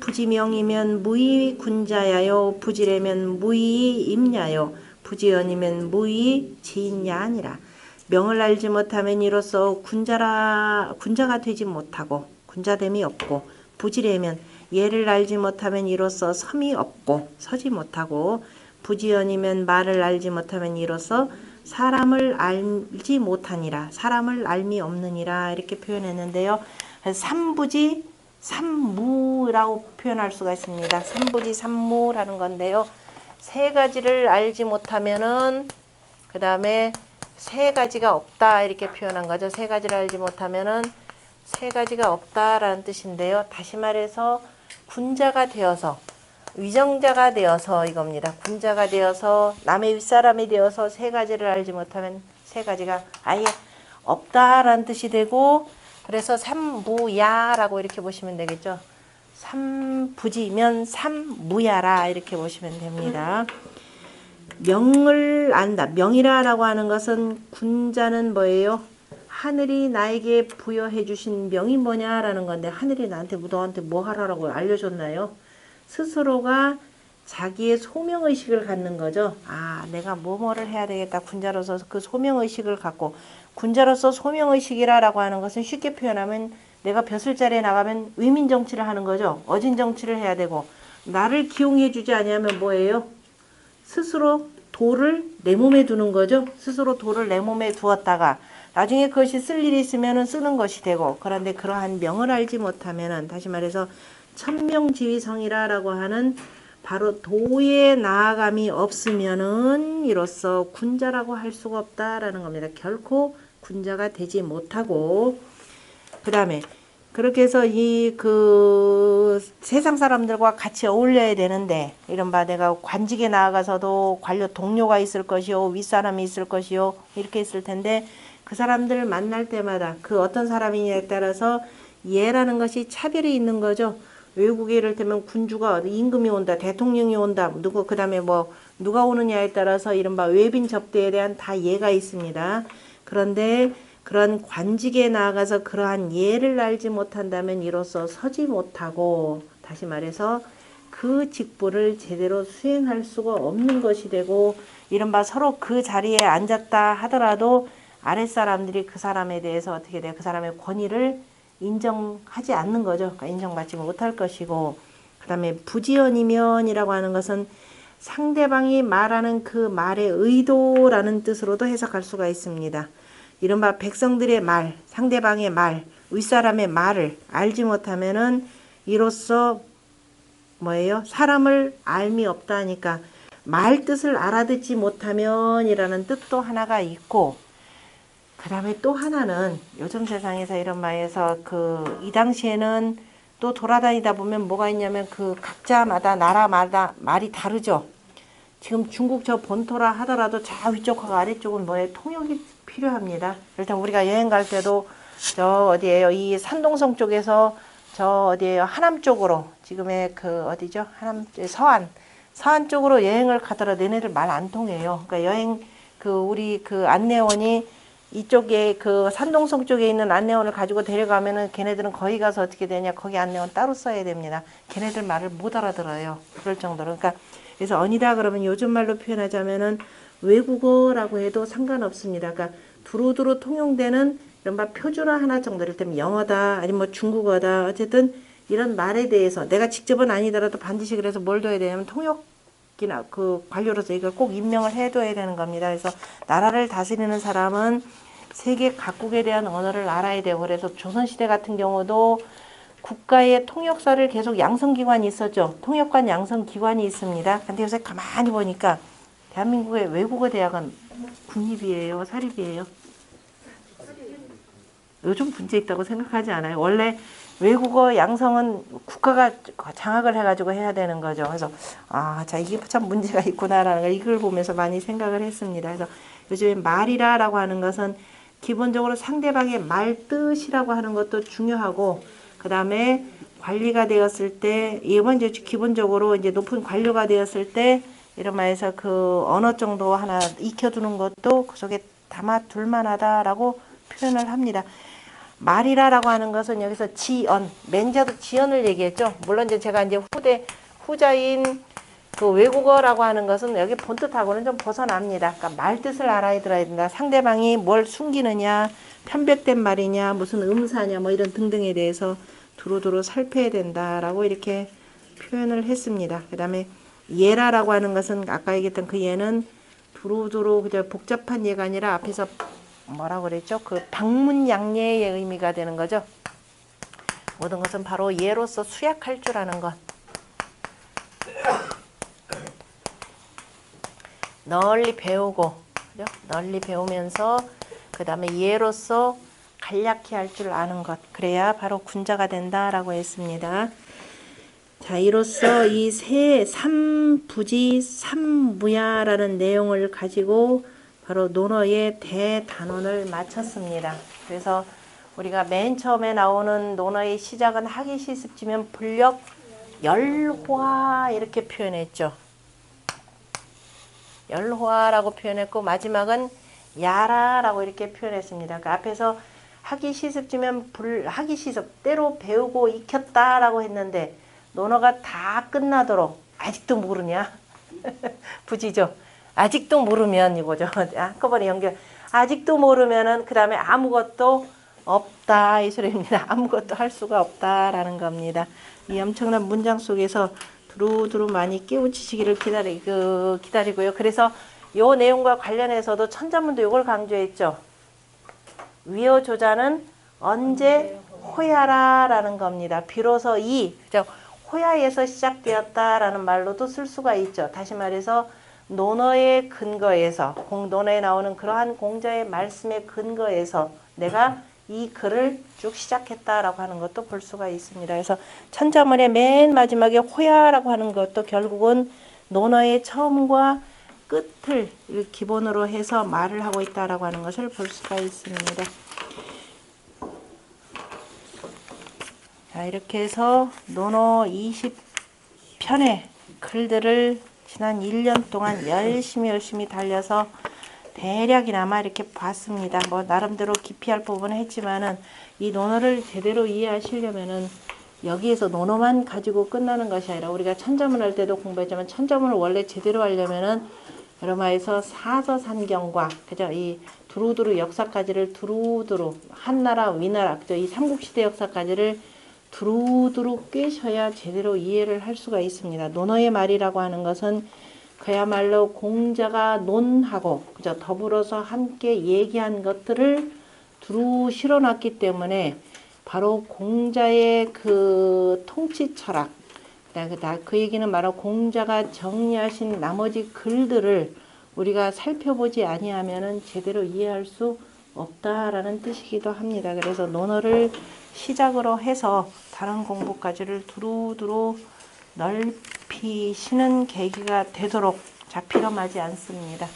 부지명이면 무의 군자야요 부지래면 무의 임야요 부지연이면 무의 지인야 아니라 명을 알지 못하면 이로써 군자라 군자가 되지 못하고 군자됨이 없고 부지래면 예를 알지 못하면 이로써 섬이 없고 서지 못하고 부지연이면 말을 알지 못하면 이로써 사람을 알지 못하니라 사람을 알미 없느니라 이렇게 표현했는데요. 삼부지 삼무라고 표현할 수가 있습니다. 삼부지 삼무라는 건데요. 세 가지를 알지 못하면은 그 다음에 세 가지가 없다 이렇게 표현한 거죠. 세 가지를 알지 못하면은 세 가지가 없다라는 뜻인데요. 다시 말해서 군자가 되어서 위정자가 되어서 이겁니다. 군자가 되어서 남의 윗사람이 되어서 세 가지를 알지 못하면 세 가지가 아예 없다라는 뜻이 되고 그래서 삼무야라고 이렇게 보시면 되겠죠. 삼부지면 삼무야라 이렇게 보시면 됩니다. 명을 안다. 명이라라고 하는 것은 군자는 뭐예요? 하늘이 나에게 부여해 주신 명이 뭐냐라는 건데 하늘이 나한테 너한테 뭐 하라고 알려줬나요? 스스로가 자기의 소명 의식을 갖는 거죠. 아, 내가 뭐뭐를 해야 되겠다. 군자로서 그 소명 의식을 갖고 군자로서 소명 의식이라라고 하는 것은 쉽게 표현하면 내가 벼슬자리에 나가면 위민 정치를 하는 거죠. 어진 정치를 해야 되고 나를 기용해 주지 아니하면 뭐예요? 스스로 돌을 내 몸에 두는 거죠. 스스로 돌을 내 몸에 두었다가 나중에 그것이 쓸 일이 있으면은 쓰는 것이 되고 그런데 그러한 명을 알지 못하면은 다시 말해서 천명지위성이라라고 하는 바로 도에 나아감이 없으면은 이로써 군자라고 할 수가 없다라는 겁니다. 결코 군자가 되지 못하고 그 다음에 그렇게 해서 이 그 세상 사람들과 같이 어울려야 되는데 이른바 내가 관직에 나아가서도 관료 동료가 있을 것이요 윗사람이 있을 것이요 이렇게 있을 텐데 그 사람들을 만날 때마다 그 어떤 사람이냐에 따라서 예라는 것이 차별이 있는 거죠. 외국에 이럴 때면 군주가 임금이 온다, 대통령이 온다, 누구 그 다음에 뭐 누가 오느냐에 따라서 이른바 외빈 접대에 대한 다 예가 있습니다. 그런데 그런 관직에 나아가서 그러한 예를 알지 못한다면 이로써 서지 못하고 다시 말해서 그 직분을 제대로 수행할 수가 없는 것이 되고 이른바 서로 그 자리에 앉았다 하더라도 아랫사람들이 그 사람에 대해서 어떻게 돼요? 그 사람의 권위를 인정하지 않는 거죠. 그러니까 인정받지 못할 것이고 그 다음에 부지연이면이라고 하는 것은 상대방이 말하는 그 말의 의도라는 뜻으로도 해석할 수가 있습니다. 이른바 백성들의 말, 상대방의 말, 윗사람의 말을 알지 못하면은 이로써 뭐예요? 사람을 알미 없다니까 말 뜻을 알아듣지 못하면이라는 뜻도 하나가 있고 그 다음에 또 하나는 요즘 세상에서 이런 말에서 그 이 당시에는 또 돌아다니다 보면 뭐가 있냐면 그 각자마다 나라마다 말이 다르죠. 지금 중국 저 본토라 하더라도 저 위쪽하고 아래쪽은 뭐에 통역이 필요합니다. 일단 우리가 여행 갈 때도 저 어디에요? 이 산동성 쪽에서 저 어디에요? 하남 쪽으로 지금의 그 어디죠? 하남 서안 서안 쪽으로 여행을 가더라도 얘네들 말 안 통해요. 그러니까 여행 그 우리 그 안내원이 이쪽에 그 산동성 쪽에 있는 안내원을 가지고 데려가면은 걔네들은 거기 가서 어떻게 되냐 거기 안내원 따로 써야 됩니다. 걔네들 말을 못 알아들어요. 그럴 정도로 그러니까 그래서 언이다 그러면 요즘 말로 표현하자면은 외국어라고 해도 상관없습니다. 그러니까 두루두루 통용되는 이른바 표준어 하나 정도 를 때면 영어다 아니면 뭐 중국어다 어쨌든 이런 말에 대해서 내가 직접은 아니더라도 반드시 그래서 뭘 둬야 되냐면 통역 이나 그 관료로서 이걸 꼭 임명을 해둬야 되는 겁니다. 그래서 나라를 다스리는 사람은 세계 각국에 대한 언어를 알아야 되고 그래서 조선시대 같은 경우도 국가의 통역사를 계속 양성기관이 있었죠. 통역관 양성기관이 있습니다. 근데 요새 가만히 보니까 대한민국의 외국어 대학은 국립이에요, 사립이에요. 요즘 문제 있다고 생각하지 않아요. 원래 외국어 양성은 국가가 장악을 해가지고 해야 되는 거죠. 그래서 아, 자 이게 참 문제가 있구나라는 걸 이걸 보면서 많이 생각을 했습니다. 그래서 요즘에 말이라라고 하는 것은 기본적으로 상대방의 말 뜻이라고 하는 것도 중요하고 그 다음에 관리가 되었을 때 이번 이제 기본적으로 이제 높은 관료가 되었을 때 이런 말에서 그 언어 정도 하나 익혀두는 것도 그 속에 담아 둘 만하다라고 표현을 합니다. 말이라라고 하는 것은 여기서 지언, 맨자도 지언을 얘기했죠. 물론 이제 제가 이제 후대 후자인 그 외국어라고 하는 것은 여기 본뜻하고는 좀 벗어납니다. 그러니까 말 뜻을 알아야 들어야 된다. 상대방이 뭘 숨기느냐, 편백된 말이냐, 무슨 음사냐, 뭐 이런 등등에 대해서 두루두루 살펴야 된다라고 이렇게 표현을 했습니다. 그 다음에 예라라고 하는 것은 아까 얘기했던 그 예는 두루두루 그저 복잡한 예가 아니라 앞에서 뭐라고 그랬죠? 그 방문양예의 의미가 되는 거죠. 모든 것은 바로 예로서 수약할 줄 아는 것. 널리 배우고 그죠? 널리 배우면서 그 다음에 예로서 간략히 할 줄 아는 것 그래야 바로 군자가 된다라고 했습니다. 자 이로써 이 세 삼부지 삼무야라는 내용을 가지고 바로 논어의 대단원을 마쳤습니다. 그래서 우리가 맨 처음에 나오는 논어의 시작은 하기 시습지면 불력 열화 이렇게 표현했죠. 열화라고 표현했고 마지막은 야라라고 이렇게 표현했습니다. 그 앞에서 하기 시습지면 불 하기 시습 때로 배우고 익혔다라고 했는데 논어가 다 끝나도록 아직도 모르냐? 부지죠. 아직도 모르면 이거죠. 한꺼번에 연결. 아직도 모르면은 그 다음에 아무것도 없다 이 소리입니다. 아무것도 할 수가 없다라는 겁니다. 이 엄청난 문장 속에서 두루두루 많이 깨우치시기를 기다리, 그, 기다리고요. 그래서 요 내용과 관련해서도 천자문도 이걸 강조했죠. 위어 조자는 언제 호야라라는 겁니다. 비로소 이 그죠? 호야에서 시작되었다라는 말로도 쓸 수가 있죠. 다시 말해서 논어의 근거에서 공 논어에 나오는 그러한 공자의 말씀의 근거에서 내가 이 글을 쭉 시작했다라고 하는 것도 볼 수가 있습니다. 그래서 천자문의 맨 마지막에 호야라고 하는 것도 결국은 논어의 처음과 끝을 기본으로 해서 말을 하고 있다라고 하는 것을 볼 수가 있습니다. 자, 이렇게 해서 논어 20편의 글들을 지난 1년 동안 열심히 열심히 달려서 대략이나마 이렇게 봤습니다. 뭐 나름대로 기피할 부분은 했지만은 이 논어를 제대로 이해하시려면은 여기에서 논어만 가지고 끝나는 것이 아니라 우리가 천자문 할 때도 공부했지만 천자문을 원래 제대로 하려면은 여러마에서 사서산경과 그죠 이 두루두루 역사까지를 두루두루 한나라 위나라 그죠 이 삼국시대 역사까지를 두루두루 꿰셔야 제대로 이해를 할 수가 있습니다. 논어의 말이라고 하는 것은 그야말로 공자가 논하고 그저 더불어서 함께 얘기한 것들을 두루 실어놨기 때문에 바로 공자의 그 통치 철학 그, 그 얘기는 바로 공자가 정리하신 나머지 글들을 우리가 살펴보지 아니하면은 제대로 이해할 수 없다라는 뜻이기도 합니다. 그래서 논어를 시작으로 해서 다른 공부까지를 두루두루 넓히시는 계기가 되도록 자피럼하지 않습니다.